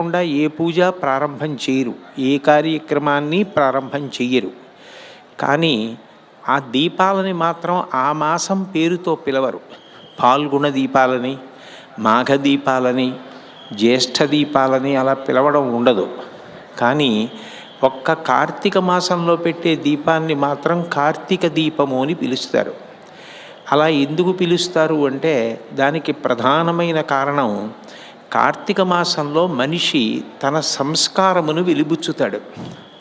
కాకుండా ఏ పూజ ప్రారంభం చేయరు ఏ కార్యక్రమాన్ని ప్రారంభం చెయ్యరు. కానీ ఆ దీపాలని మాత్రం ఆ మాసం పేరుతో పిలవరు. పాల్గొన దీపాలని మాఘ దీపాలని జ్యేష్ఠ దీపాలని అలా పిలవడం ఉండదు. కానీ ఒక్క కార్తీక మాసంలో పెట్టే దీపాన్ని మాత్రం కార్తీక దీపము అని పిలుస్తారు. అలా ఎందుకు పిలుస్తారు అంటే దానికి ప్రధానమైన కారణం కార్తీక మాసంలో మనిషి తన సంస్కారమును వెలిబుచ్చుతాడు.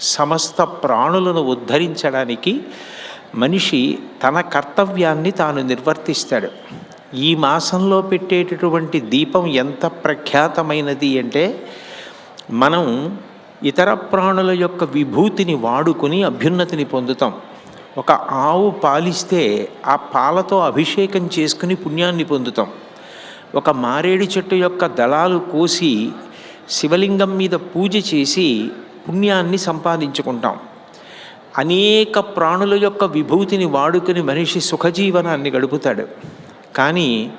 సమస్త ప్రాణులను ఉద్ధరించడానికి మనిషి తన కర్తవ్యాన్ని తాను నిర్వర్తిస్తాడు. ఈ మాసంలో పెట్టేటటువంటి దీపం ఎంత ప్రఖ్యాతమైనది అంటే మనం ఇతర ప్రాణుల యొక్క విభూతిని వాడుకొని అభ్యున్నతిని పొందుతాం. ఒక ఆవు పాలిస్తే ఆ పాలతో అభిషేకం చేసుకుని పుణ్యాన్ని పొందుతాం. ఒక మారేడు చెట్టు యొక్క దళాలు కోసి శివలింగం మీద పూజ చేసి పుణ్యాన్ని సంపాదించుకుంటాం. అనేక ప్రాణుల యొక్క విభూతిని వాడుకొని మనిషి సుఖజీవనాన్ని గడుపుతాడు. కానీ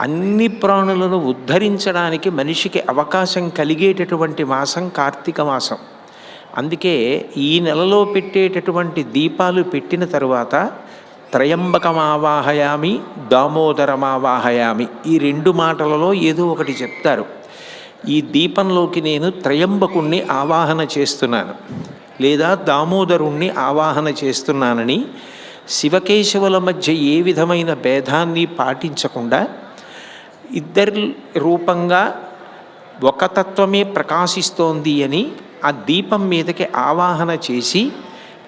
అన్ని ప్రాణులను ఉద్ధరించడానికి మనిషికి అవకాశం కలిగేటటువంటి మాసం కార్తీక మాసం. అందుకే ఈ నెలలో పెట్టేటటువంటి దీపాలు పెట్టిన తరువాత త్రయంబకమావాహయామి దామోదరమావాహయామి ఈ రెండు మాటలలో ఏదో ఒకటి చెప్తారు. ఈ దీపంలోకి నేను త్రయంబకుణ్ణి ఆవాహన చేస్తున్నాను. లేదా దామోదరుణ్ణి ఆవాహన చేస్తున్నానని శివకేశవుల మధ్య ఏ విధమైన భేదాన్ని పాటించకుండా ఇద్దరి రూపంగా ఒక తత్వమే ప్రకాశిస్తోంది అని ఆ దీపం మీదకి ఆవాహన చేసి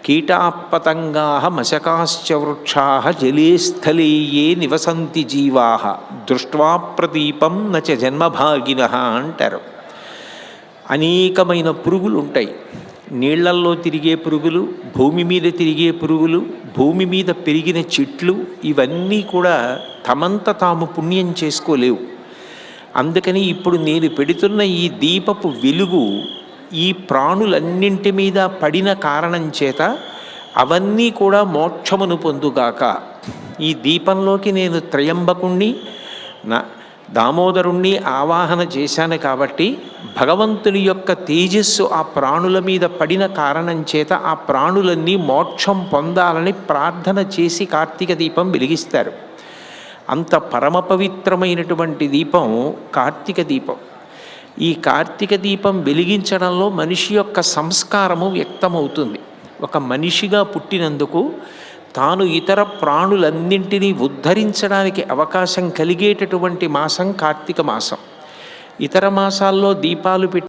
కీటాపతంగా మశకాశ్చ వృక్షా జలే స్థలీయే నివసంతి జీవా. దృష్ట్వా ప్రదీపం నచ జన్మభాగిన అంటారు. అనేకమైన పురుగులు ఉంటాయి నీళ్ళల్లో తిరిగే పురుగులు భూమి మీద తిరిగే పురుగులు భూమి మీద పెరిగిన చెట్లు ఇవన్నీ కూడా తమంత తాము పుణ్యం చేసుకోలేవు. అందుకని ఇప్పుడు నేను పెడుతున్న ఈ దీపపు వెలుగు ఈ ప్రాణులన్నింటి మీద పడిన కారణం చేత అవన్నీ కూడా మోక్షమును పొందుగాక. ఈ దీపంలోకి నేను త్రయంబకుణ్ణి నా దామోదరుణ్ణి ఆవాహన చేశాను కాబట్టి భగవంతుని యొక్క తేజస్సు ఆ ప్రాణుల మీద పడిన కారణం చేత ఆ ప్రాణులన్నీ మోక్షం పొందాలని ప్రార్థన చేసి కార్తీక దీపం వెలిగిస్తారు. అంత పరమ పవిత్రమైనటువంటి దీపం కార్తీక దీపం. ఈ కార్తీక దీపం వెలిగించడంలో మనిషి యొక్క సంస్కారము వ్యక్తమవుతుంది. ఒక మనిషిగా పుట్టినందుకు తాను ఇతర ప్రాణులన్నింటినీ ఉద్ధరించడానికి అవకాశం కలిగేటటువంటి మాసం కార్తీక మాసం. ఇతర మాసాల్లో దీపాలు పెట్టి